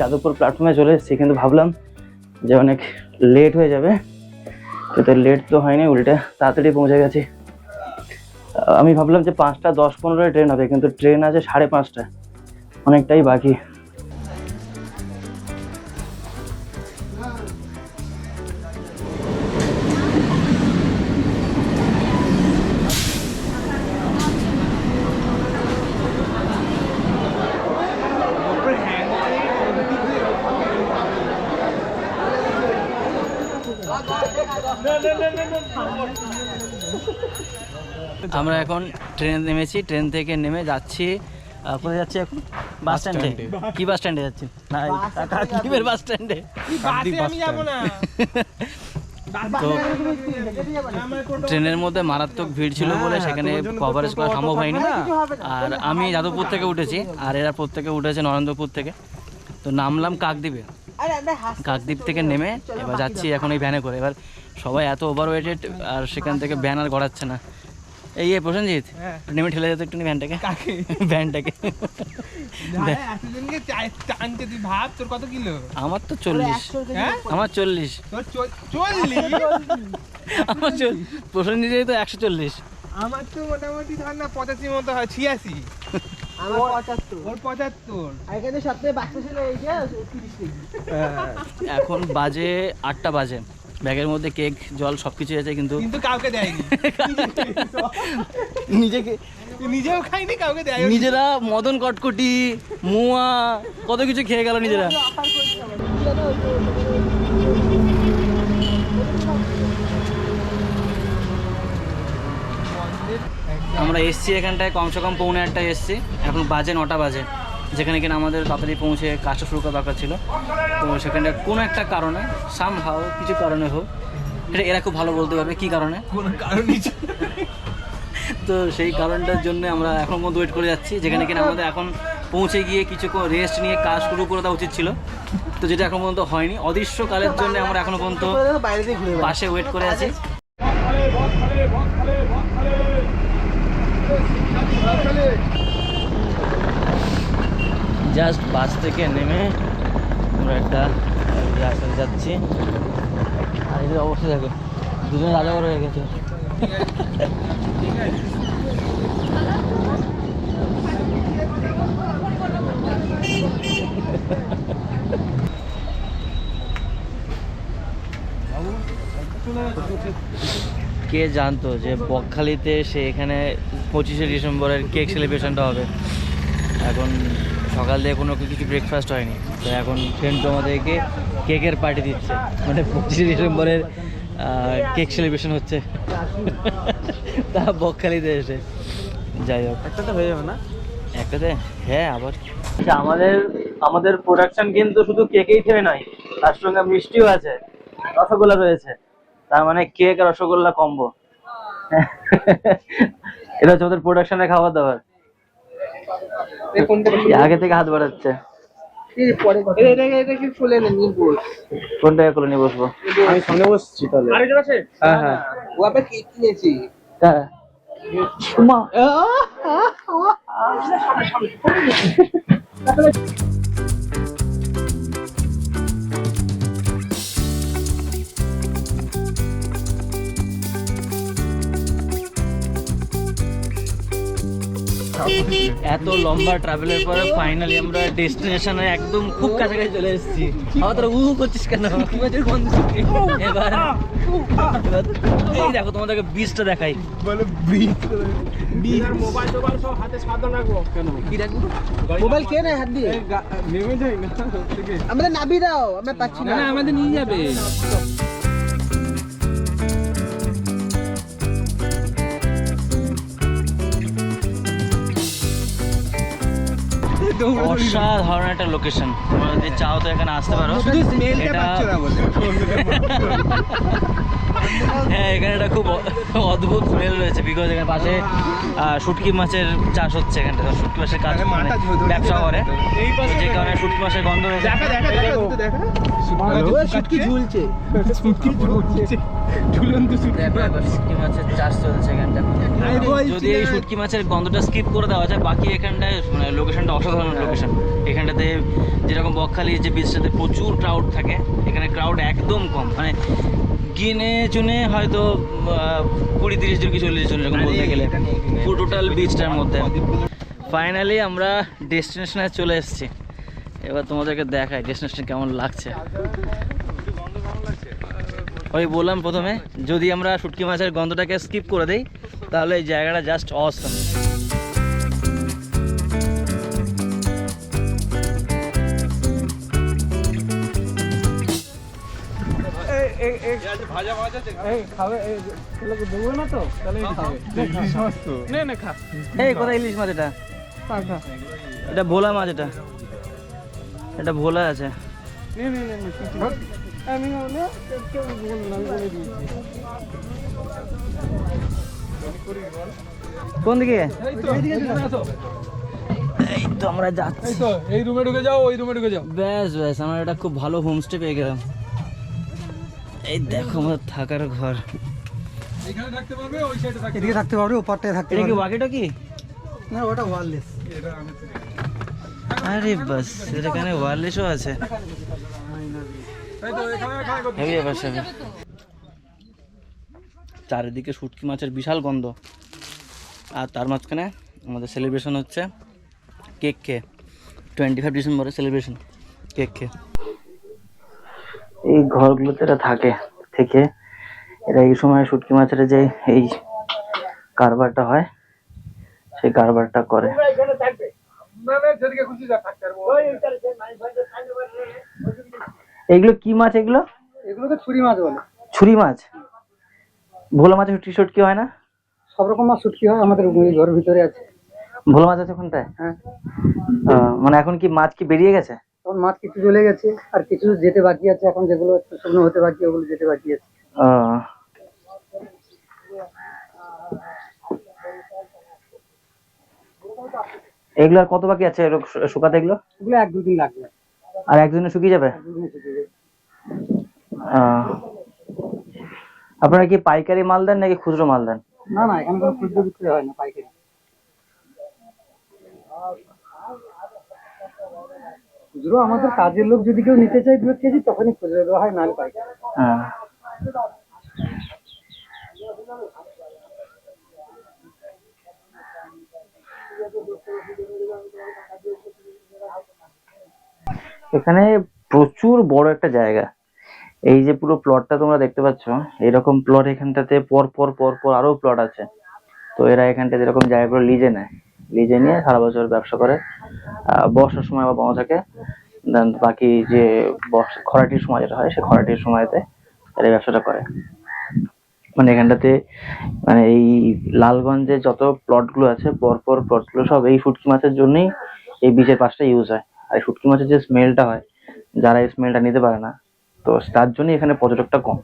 যাদবপুর প্ল্যাটফর্মে চলে এসেছি, কিন্তু ভাবলাম যে অনেক লেট হয়ে যাবে। কিন্তু লেট তো হয়নি, উল্টে তাড়াতাড়ি পৌঁছে গেছি। আমি ভাবলাম যে পাঁচটা, দশ, পনেরোয় ট্রেন হবে, কিন্তু ট্রেন আছে সাড়ে পাঁচটা অনেকটাই বাকি। আমরা এখন ট্রেন নেমেছি ট্রেন থেকে নেমে যাচ্ছি। কোথায় যাচ্ছি এখন? বাস স্ট্যান্ডে। কি বাস স্ট্যান্ডে যাচ্ছি? না কাকদ্বীপের বাস স্ট্যান্ডে? বাসে আমি যাব না। তো ট্রেনের মধ্যে মারাত্মক ভিড় ছিল বলে সেখানে কভারেজ করা সম্ভব হয়নি আর আমি যাদবপুর থেকে উঠেছি আর এরা প্রত্যেকে উঠেছে নরেন্দ্রপুর থেকে। তো নামলাম কাকদ্বীপে। কাকদ্বীপ থেকে নেমে এবার যাচ্ছি এখন এই ভ্যানে করে। এবার সবাই এত ওভার ওয়েটেড আর সেখান থেকে ভ্যান আর গড়াচ্ছে না। এই প্রসেনজিৎ হ্যাঁ। নেমে ঠেলে যেত একটু ভ্যানটাকে। কাকে? ভ্যানটাকে। আমার তো চল্লিশ। হ্যাঁ? আমার চল্লিশ। আমার চল প্রসেনজিৎ তো একশো চল্লিশ। আমার তো মোটামুটি ধর না পঁচাশি মতো হয় ছিয়াশি। ওর পঁচাত্তর। আর এখানে সবথেকে বাচ্চা ছিল এই যে তিরিশ কেজি। এখন বাজে আটটা বাজে। ব্যাগের মধ্যে কেক জল সব কিছু আছে কিন্তু কিন্তু কাউকে দেয়নি। নিজেকে নিজেও খাইনি কাউকে দেয় নিজেরা মদন কটকটি মুয়া কত কিছু খেয়ে গেল নিজেরা। আমরা এসছি এখানটায় কমসে কম পৌনে আটটায় এসছি। এখন বাজে নটা বাজে। যেখানে কিনা আমাদের তাড়াতাড়ি পৌঁছে কাজটা শুরু করা দরকার ছিল। তো সেখানটায় কোনো একটা কারণে সাম হাও কিছু কারণে হোক এটা এরা খুব ভালো বলতে পারবে কী কারণে? কোনো কারণই তো সেই কারণটার জন্য আমরা এখন পর্যন্ত ওয়েট করে যাচ্ছি যেখানে কিনা আমাদের এখন পৌঁছে গিয়ে কিছু রেস্ট নিয়ে কাজ শুরু করে দেওয়া উচিত ছিল। তো যেটা এখন পর্যন্ত হয়নি অদৃশ্য কালের জন্য আমরা এখনও পর্যন্ত পাশে ওয়েট করে আছি। জাস্ট বাস থেকে নেমে আমরা একটা রাস্তায় যাচ্ছি। আর এদের অবস্থা দেখো, দুজনে রাজাগর হয়ে গেছে। কে জানতো যে বকখালিতে সে এখানে পঁচিশে ডিসেম্বরের কেক সেলিব্রেশনটা হবে? এখন সকাল দিয়ে কোনো কিছু ব্রেকফাস্ট হয়নি। তো এখন ফ্রেন্ড আমাদেরকে কেকের পার্টি দিচ্ছে। মানে পঁচিশে ডিসেম্বরের কেক সেলিব্রেশন হচ্ছে। তা বকখালিতে এসে। যাই হোক। একটা তো হয়ে যাবে না? একটাতে হ্যাঁ আবার। আচ্ছা আমাদের আমাদের প্রোডাকশন কিন্তু শুধু কেকেই থেমে নয় তার সঙ্গে মিষ্টিও আছে রসগোল্লা রয়েছে। তার মানে কেক আর রসগোল্লা কম্বো এটা হচ্ছে আমাদের প্রোডাকশনের খাবার দাবার আগে থেকে হাত বাড়াচ্ছে। এই পরে কথা। এটা এটা কি ফুলে নেন নিবুস কোনটাকে করে নিয়ে বসবো। আমি সামনে বসছি তাহলে। হ্যাঁ হ্যাঁ। ও আপনি কি কিনেছি। হ্যাঁ। এত লম্বা ট্রাভেলের পরে ফাইনালি আমরা ডেস্টিনেশনে একদম খুব কাছাকাছি চলে এসেছি। তোরা উহু করছিস কেন? এবার এই দেখো তোমাদেরকে বীজটা দেখাই। বলে বিট বিট মোবাইল টোবাইল সব হাতে সাবধান রাখব। কেন? কি রাখব? মোবাইল কে নেয় হাত দিয়ে? নেমে যাই না আমাদের নাবি দাও আমরা পাচ্ছি না আমাদের নিয়ে যাবে। অসাধারণ একটা লোকেশন তোমরা যদি চাও তো এখানে আসতে পারো। শুধু স্মেলটা এটা- পাচ্ছ না বলে। হ্যাঁ এখানে একটা খুব অদ্ভুত স্মেল রয়েছে বিকজ এখানে পাশে আহ, শুটকি মাছের চাষ হচ্ছে এখানটা শুটকি মাছের কাজ মানে ব্যবসা করে। যে কারণে শুটকি মাছের গন্ধ রয়েছে। শুটকি ঝুলছে। শুটকি ঝুলছে। ঝুলন্ত শুটকি। শুটকি মাছের চাষ চলছে এখানটা যদি এই শুটকি মাছের গন্ধটা স্কিপ করে দেওয়া যায় বাকি এখানটায় মানে লোকেশনটা অসাধারণ লোকেশন এখানটাতে যেরকম বকখালি যে বিচটাতে প্রচুর ক্রাউড থাকে এখানে ক্রাউড একদম কম। মানে গিনে চুনে হয়তো কুড়ি তিরিশ জন কি চল্লিশ জন এরকম বলতে গেলে। পুরো টোটাল বিচটার মধ্যে। ফাইনালি আমরা ডেস্টিনেশনে চলে এসেছি। এবার তোমাদেরকে দেখাই ডেস্টিনেশন কেমন লাগছে। ওই বললাম প্রথমে যদি আমরা শুটকি মাছের গন্ধটাকে স্কিপ করে দিই তাহলে এই জায়গাটা জাস্ট অসম খাবে ছেলেকে দেবো না তো? তাহলে এই খাবে নে নে খা। এই কোথায় ইলিশ মাছ এটা? খা খা। এটা ভোলা মাছ এটা। এটা ভোলা আছে। নে নে নে নে কিছু না। আমি না কেউ বল না বলে দিয়েছি কোন দিকে? এই তো আমরা যাচ্ছি। এই তো এই রুমে ঢুকে যাও ওই রুমে ঢুকে যাও। ব্যাস ব্যাস আমরা একটা খুব ভালো হোমস্টে পেয়ে গেলাম। এই দেখো আমাদের থাকার ঘর। এখানে থাকতে পারবে ওই সাইডে থাকতে এদিকে থাকতে পারবে ওপারটায় থাকতে এটা কি বাকিটা কি? না ওটা ওয়ারলেস আরে বাস এখানে আছে। তো এখানে হেভি ব্যাপার স্যাপার। চারিদিকে শুটকি মাছের বিশাল গন্ধ। আর তার মাঝখানে আমাদের সেলিব্রেশন হচ্ছে কেক খেয়ে। টোয়েন্টি ফাইভ ডিসেম্বরে সেলিব্রেশন কেক খেয়ে। এই ঘরগুলোতে এরা থাকে থেকে এরা এই সময় শুটকি মাছের যে এই কারবারটা হয় সেই কারবারটা করে। এগুলো কি মাছ এগুলো? এগুলোকে ছুরি মাছ বলে। ছুরি মাছ? ভোলা মাছের টি শুটকি হয় না? সব রকম মাছ শুটকি হয় আমাদের ঘরের ভিতরে আছে। ভোলা মাছ আছে ওখানটায়? হ্যাঁ। মানে এখন কি মাছ কি বেরিয়ে গেছে? তখন মাছ কিছু চলে গেছে আর কিছু যেতে বাকি আছে এখন যেগুলো একটু শুকনো হতে বাকি ওগুলো যেতে বাকি আছে। এগুলো আর কত বাকি আছে শুকাতে এগুলো? এগুলো এক দুদিন লাগবে। আর একদিনে শুকিয়ে যাবে? আপনারা কি পাইকারি মাল দেন নাকি খুচরো মাল দেন? না না এখানে কোনো খুচরো বিক্রি হয় না পাইকারি। খুচরো আমাদের কাজের লোক যদি কেউ নিতে চায় দু কেজি, তখনই খুচরো দেওয়া হয়, নাহলে পাইকারি হ্যাঁ। এখানে প্রচুর বড় একটা জায়গা। এই যে পুরো প্লটটা তোমরা দেখতে পাচ্ছ, এরকম প্লট এখানটাতে পর পর পর পর আরও প্লট আছে। তো এরা এখানটাতে এরকম জায়গাগুলো লিজে নেয়। লিজে নিয়ে সারা বছর ব্যবসা করে বর্ষার সময় বা বন্ধ থাকে। দেন বাকি যে বর্ষা, খরাটির সময় যেটা হয়, সেই খরাটির সময়তে এরা এই ব্যবসাটা করে। মানে এখানটাতে মানে এই লালগঞ্জে যত প্লটগুলো আছে, পরপর প্লটগুলো সব এই শুটকি মাছের জন্যই এই বিচের পাশটা ইউজ হয়। আর শুটকি মাছের যে স্মেলটা হয়, যারা এই স্মেলটা নিতে পারে না, তো তার জন্যই এখানে পর্যটকটা কম।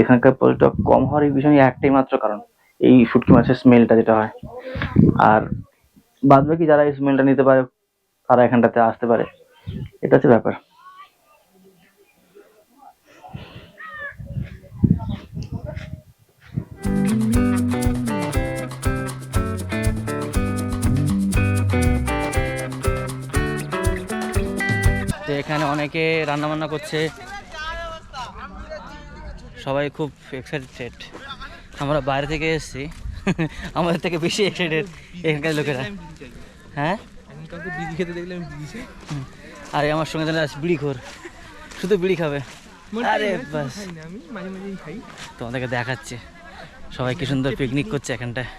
এখানকার পর্যটক কম হওয়ার এই বিষয়ে একটাই মাত্র কারণ, এই শুটকি মাছের স্মেলটা যেটা হয়। আর বাদ বাকি যারা এই স্মেলটা নিতে পারে, তারা এখানটাতে আসতে পারে। এটা হচ্ছে ব্যাপার। এখানে অনেকে রান্না বান্না করছে। সবাই খুব এক্সাইটেড আমরা বাইরে থেকে এসেছি। আমাদের থেকে বেশি এক্সাইটেড এখানকার লোকেরা। হ্যাঁ? বিড়ি খেতে আরে আমার সঙ্গে তাহলে বিড়ি খোর। শুধু বিড়ি খাবে। আরে ব্যাস তোমাদেরকে দেখাচ্ছে। সবাই কি সুন্দর পিকনিক করছে এখানটায়।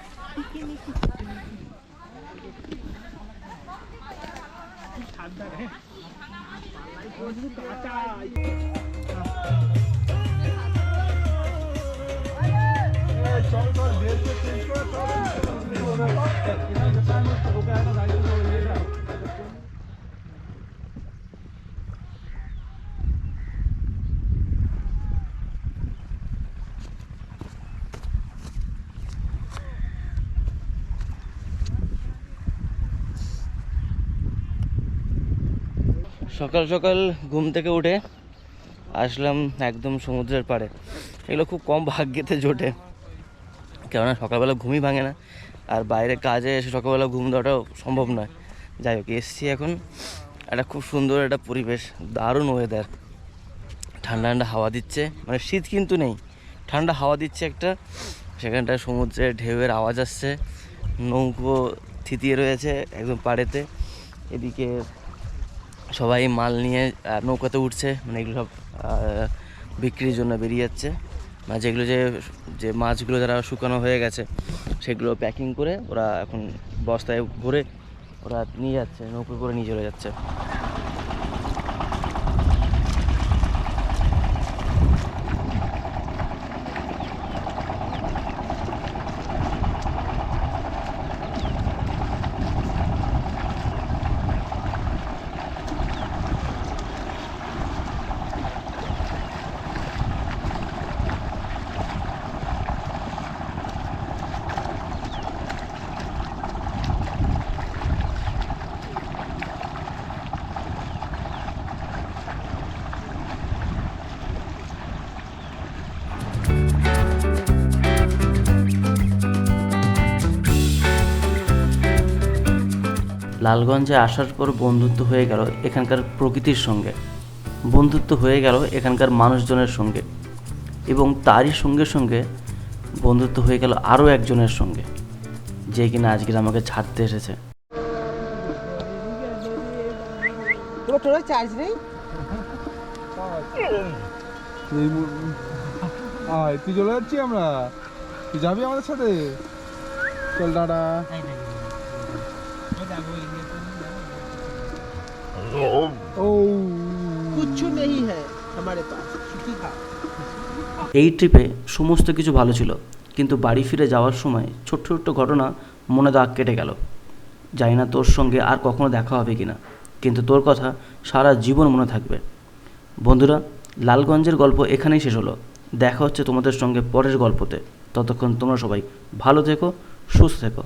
ঠান্ডা সকাল সকাল ঘুম থেকে উঠে আসলাম একদম সমুদ্রের পাড়ে। এগুলো খুব কম ভাগ্যেতে জোটে। কেননা সকালবেলা ঘুমই ভাঙে না। আর বাইরে কাজে এসে সকালবেলা ঘুম দেওয়াটাও সম্ভব নয়। যাই হোক, এসছি এখন। একটা খুব সুন্দর একটা পরিবেশ, দারুণ ওয়েদার ঠান্ডা ঠান্ডা হাওয়া দিচ্ছে। মানে শীত কিন্তু নেই। ঠান্ডা হাওয়া দিচ্ছে একটা। সেখানটায় সমুদ্রে ঢেউয়ের আওয়াজ আসছে। নৌকো থিতিয়ে রয়েছে একদম পাড়েতে। এদিকে সবাই মাল নিয়ে নৌকাতে উঠছে। মানে এগুলো সব বিক্রির জন্য বেরিয়ে যাচ্ছে। মানে যেগুলো যে যে মাছগুলো যারা শুকানো হয়ে গেছে, সেগুলো প্যাকিং করে ওরা এখন বস্তায় ভরে ওরা নিয়ে যাচ্ছে নৌকো করে নিয়ে চলে যাচ্ছে। লালগঞ্জে আসার পর বন্ধুত্ব হয়ে গেল এখানকার প্রকৃতির সঙ্গে। বন্ধুত্ব হয়ে গেল এখানকার মানুষজনের সঙ্গে। এবং তারই সঙ্গে সঙ্গে বন্ধুত্ব হয়ে গেল আরও একজনের সঙ্গে যে কিনা আজকে আমাকে ছাড়তে এসেছে। চার্জ নেই? আয় তুই চলে যাচ্ছি আমরা। তুই যাবি আমাদের সাথে? চল দাদা নেই হ্যাঁ এই ট্রিপে সমস্ত কিছু ভালো ছিল, কিন্তু বাড়ি ফিরে যাওয়ার সময় ছোট্ট ছোট্ট ঘটনা মনে দাগ কেটে গেল। জানি না তোর সঙ্গে আর কখনো দেখা হবে কি না কিন্তু তোর কথা সারা জীবন মনে থাকবে। বন্ধুরা, লালগঞ্জের গল্প এখানেই শেষ হলো। দেখা হচ্ছে তোমাদের সঙ্গে পরের গল্পতে। ততক্ষণ তোমরা সবাই ভালো থেকো, সুস্থ থেকো।